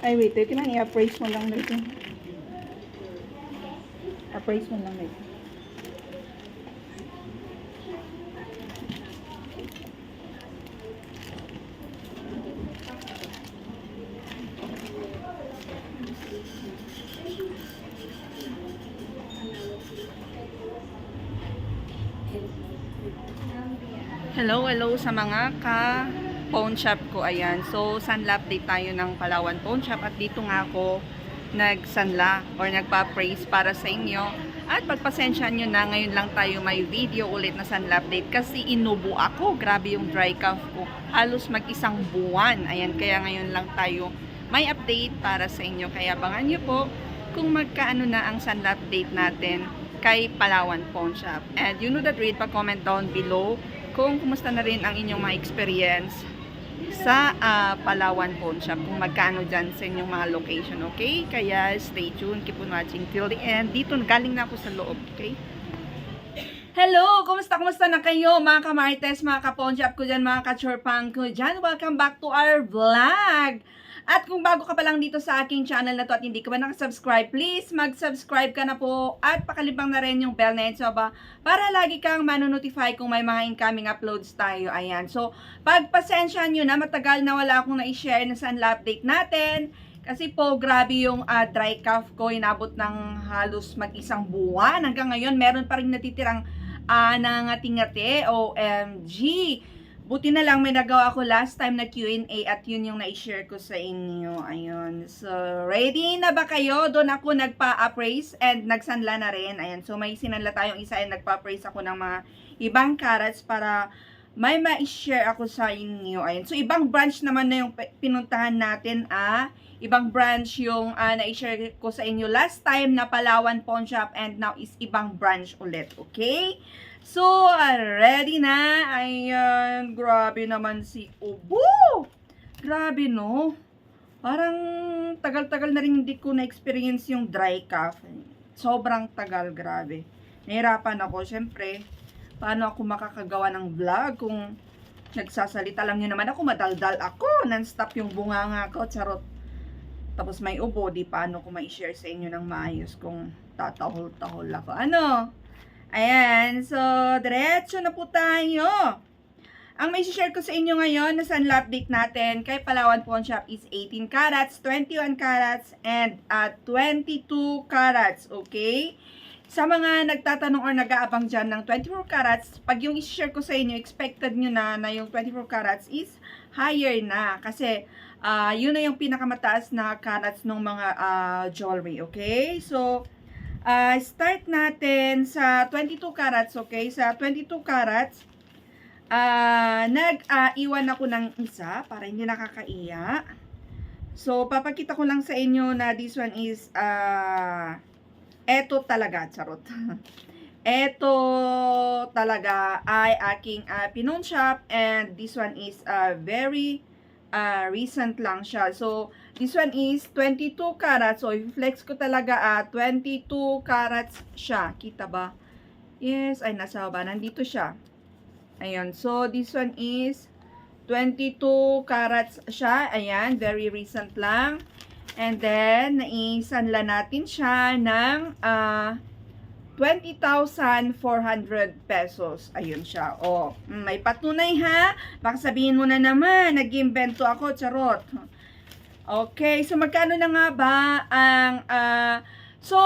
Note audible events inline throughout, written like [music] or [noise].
Ay, wait. Ito lang, i-appraise mo lang nito. Appraise mo lang nito. Hello, hello sa mga ka pawn shop ko. Ayan. So, sunla update tayo ng Palawan Pawn Shop at dito nga ako nagsanla or nagpa-praise para sa inyo. At pagpasensya nyo na, ngayon lang tayo may video ulit na sunla update kasi inubo ako. Grabe yung dry cough ko. Halos mag-isang buwan. Ayan, kaya ngayon lang tayo may update para sa inyo. Kaya abangan nyo po kung magkaano na ang sunla update natin kay Palawan Pawn Shop. And you know that read pa comment down below kung kumusta na rin ang inyong mga experience sa ah, Palawan Pawn Shop kung magkano dyan sa inyong mga location, okay? Kaya stay tuned, keep on watching till the end. Dito, galing na ako sa loob, okay? Hello! Kumusta, kumusta na kayo mga kamartes, mga ka-pawn shop ko dyan, mga ka-chorpang ko dyan? Welcome back to our vlog! At kung bago ka pa lang dito sa aking channel na to at hindi ka ba nakasubscribe, please mag-subscribe ka na po at pakalibang na rin yung bell na ito ba para lagi kang manonotify kung may mga incoming uploads tayo. Ayan. So, pagpasensya nyo na matagal na wala akong na-share na sunla update natin. Kasi po, grabe yung ah, dry cough ko. Inabot ng halos mag-isang buwan. Hanggang ngayon, meron pa rin natitirang uh, nangati-ngati. OMG! Buti na lang may nagawa ako last time na Q&A at yun yung na-share ko sa inyo. Ayun. So, ready na ba kayo? Doon ako nagpa-appraise and nagsanla na rin. Ayan. So, may sinanla tayong isa and nagpa-appraise ako ng mga ibang carrots para may ma-share ako sa inyo. Ayan. So, ibang branch naman na yung pi- pinuntahan natin, ah. Ibang branch yung ah, na-share ko sa inyo last time na Palawan Pawn Shop and now is ibang branch ulit. Okay? So, ah, ready na. Ayan, grabe naman si Ubo. Grabe, no? Parang tagal-tagal na rin hindi ko na-experience yung dry cough. Sobrang tagal, grabe. Nahirapan ako, syempre. Paano ako makakagawa ng vlog kung nagsasalita lang nyo naman ako, madaldal ako. Non-stop yung bunganga ko, charot. Tapos may ubo, di paano ko ma-share sa inyo ng maayos kung tatahol-tahol ako. Ano? Ayan, so, diretso na po tayo. Ang may share ko sa inyo ngayon na sunla update natin kay Palawan Pawn Shop is 18 carats, 21 carats, and uh, 22 carats, okay? Sa mga nagtatanong or nag-aabang dyan ng 24 carats, pag yung i-share ko sa inyo, expected nyo na na yung 24 carats is higher na. Kasi, ah, yun na yung pinakamataas na carats ng mga ah, jewelry, okay? So, Ah, start natin sa 22 carats, okay? Sa 22 carats, ah nag-iwan ako ng isa para hindi nakakaiya. So, papakita ko lang sa inyo na this one is, ah eto talaga, charot. [laughs] eto talaga ay aking uh, pinon shop and this one is uh, very uh, recent lang siya. So, this one is 22 carats. So, i-flex ko talaga at 22 carats siya. Kita ba? Yes, ay nasa baba. Nandito siya. Ayun. So, this one is 22 carats siya. Ayan, very recent lang. And then, naisanla natin siya ng ah 20,400 pesos. Ayun siya. O, mm, may patunay ha. Baka sabihin mo na naman, nag-invento ako, charot. Okay, so magkano na nga ba ang, ah, so,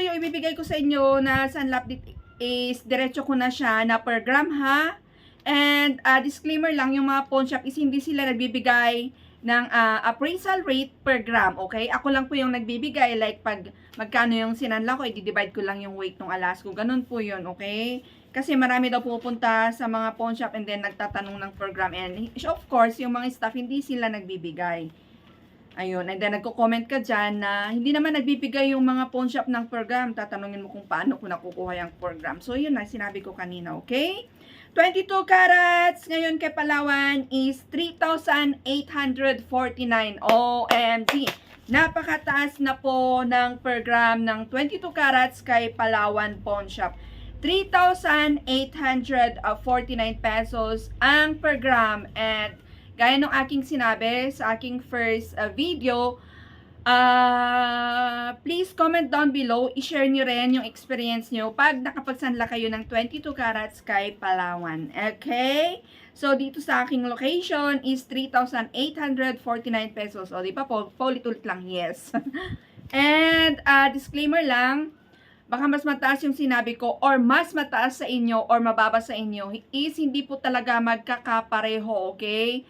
yung ibibigay ko sa inyo na sunlap dit is, diretso ko na siya na per gram ha. And, ah, disclaimer lang, yung mga pawn shop is hindi sila nagbibigay ng ah, appraisal rate per gram, okay? Ako lang po yung nagbibigay, like pag magkano yung sinanla ko, i-divide ko lang yung weight ng alas ko. Ganun po yun, okay? Kasi marami daw pupunta sa mga pawn shop and then nagtatanong ng per gram. And of course, yung mga staff, hindi sila nagbibigay. Ayun, and then nagko-comment ka dyan na hindi naman nagbibigay yung mga pawn shop ng per gram. Tatanungin mo kung paano ko nakukuha yung per gram. So, yun na, sinabi ko kanina, okay? 22 carats ngayon kay Palawan is 3,849 OMG. Napakataas na po ng per gram ng 22 carats kay Palawan Pawn Shop. 3,849 pesos ang per gram and gaya ng aking sinabi sa aking first uh, video, Ah, please comment down below, i-share nyo rin yung experience nyo pag nakapagsanla kayo ng 22 carats kay Palawan. Okay? So, dito sa aking location is 3,849 pesos. O, di ba po? Paulit-ulit lang, yes. [laughs] And, ah, disclaimer lang, baka mas mataas yung sinabi ko or mas mataas sa inyo or mababa sa inyo is hindi po talaga magkakapareho, okay?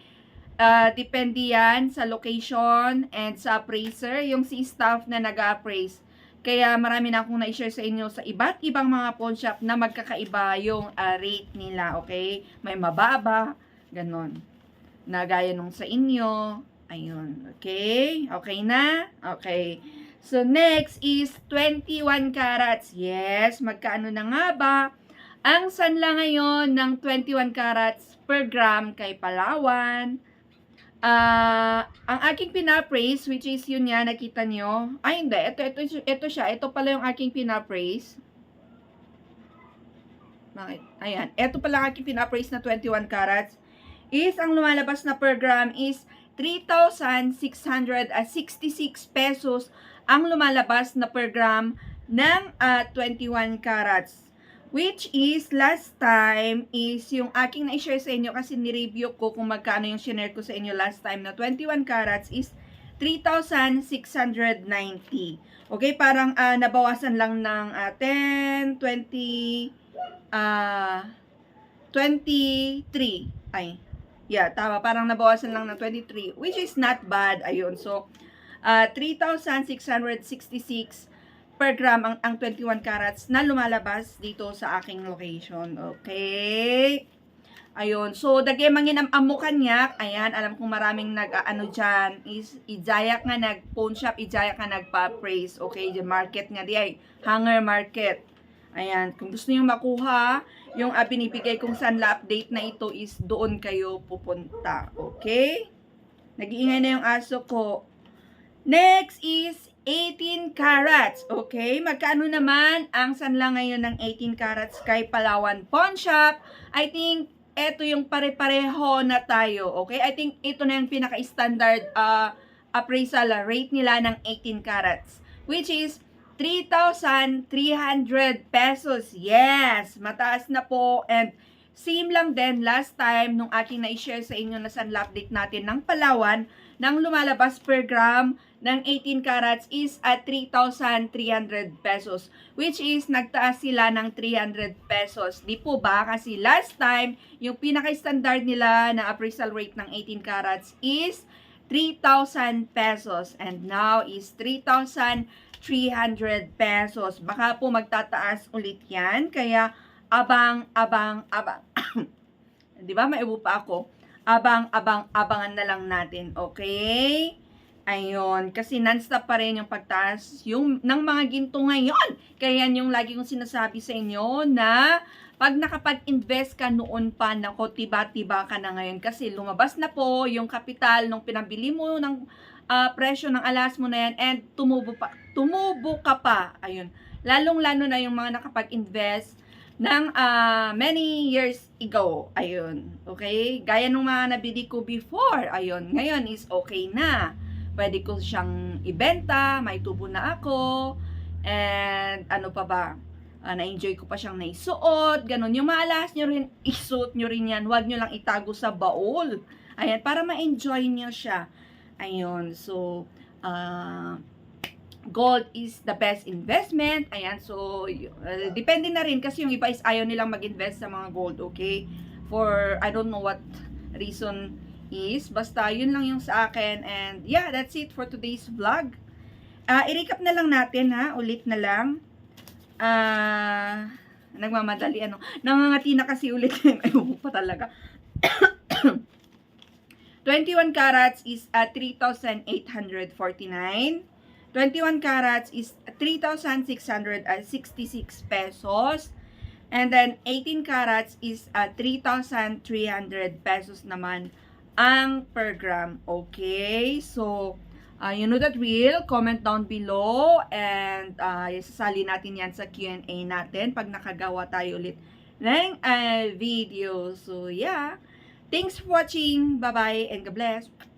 Uh, depende yan sa location and sa appraiser, yung si staff na nag-appraise. Kaya marami na akong na-share sa inyo sa iba't ibang mga pawn shop na magkakaiba yung ah, rate nila, okay? May mababa, ganon. Na gaya nung sa inyo, ayun, okay? Okay na? Okay. So, next is 21 carats. Yes, magkaano na nga ba? Ang sanla ngayon ng 21 carats per gram kay Palawan. Ah, ang aking pinapraise, which is yun nga, nakita nyo. Ay, hindi. Ito, ito, ito siya. Ito pala yung aking pinapraise. Bakit? Ayan. Ito pala ang aking pinapraise na 21 carats. Is, ang lumalabas na per gram is 3,666 pesos ang lumalabas na per gram ng ah, 21 carats. Which is, last time, is yung aking na-share sa inyo kasi ni-review ko kung magkano yung shinare ko sa inyo last time na 21 carats is 3,690. Okay, parang ah, nabawasan lang ng ah, 10, 20, ah 23. Ay, yeah, tama. Parang nabawasan lang ng 23, which is not bad. Ayun, so, ah 3,666 per gram ang, ang 21 carats na lumalabas dito sa aking location. Okay? Ayun. So, dagay mangin ang amo kanyak. Ayan, alam kong maraming nag ah, ano dyan is ijayak nga nag pawn shop, ijayak nga nagpa-praise. Okay, the market nga di ay hanger market. Ayan, kung gusto niyo makuha yung uh, binibigay kong sanla update na ito is doon kayo pupunta. Okay? Nag-iingay na yung aso ko. Next is 18 carats. Okay? Magkano naman ang sanla ngayon ng 18 carats kay Palawan Pawn Shop? I think ito yung pare-pareho na tayo. Okay? I think ito na yung pinaka-standard uh, appraisal rate nila ng 18 carats. Which is 3,300 pesos. Yes! Mataas na po. And same lang din last time nung aking na-share sa inyo na sanla update natin ng Palawan nang lumalabas per gram ng 18 carats is at 3,300 pesos. Which is, nagtaas sila ng 300 pesos. Di po ba? Kasi last time, yung pinaka-standard nila na appraisal rate ng 18 carats is 3,000 pesos. And now is 3,300 pesos. Baka po magtataas ulit yan. Kaya, abang, abang, abang. [coughs] Di ba? Maibo pa ako. Abang, abang, abangan na lang natin. Okay? Ayun, kasi non-stop pa rin yung pagtaas yung, ng mga ginto ngayon. Kaya yan yung lagi kong sinasabi sa inyo na pag nakapag-invest ka noon pa, nako, tiba-tiba ka na ngayon. Kasi lumabas na po yung kapital nung pinabili mo ng ah, presyo ng alas mo na yan and tumubo, pa, tumubo ka pa. Ayun. Lalong-lalo na yung mga nakapag-invest ng ah, many years ago. Ayun. Okay? Gaya nung mga nabili ko before. Ayun. Ngayon is okay na pwede ko siyang ibenta, may tubo na ako, and ano pa ba, uh, na-enjoy ko pa siyang naisuot, ganun. Yung maalas nyo rin, isuot nyo rin yan, huwag nyo lang itago sa baul. Ayan, para ma-enjoy nyo siya. Ayun, so, uh, gold is the best investment. Ayan, so, uh, depende na rin kasi yung iba is ayaw nilang mag-invest sa mga gold, okay? For, I don't know what reason is. Basta, yun lang yung sa akin. And, yeah, that's it for today's vlog. Uh, i-recap na lang natin, ha? Ulit na lang. Ah... Uh, nagmamadali, ano. Nangangati na kasi ulit. [laughs] Ayoko pa talaga. [coughs] 21 carats is uh, 3,849. 21 carats is 3,666 pesos. And then, 18 carats is uh, 3,300 pesos naman ang per gram. Okay? So, uh, you know that will comment down below and uh, isasali natin yan sa Q&A natin pag nakagawa tayo ulit ng uh, video. So, yeah. Thanks for watching. Bye-bye and God bless.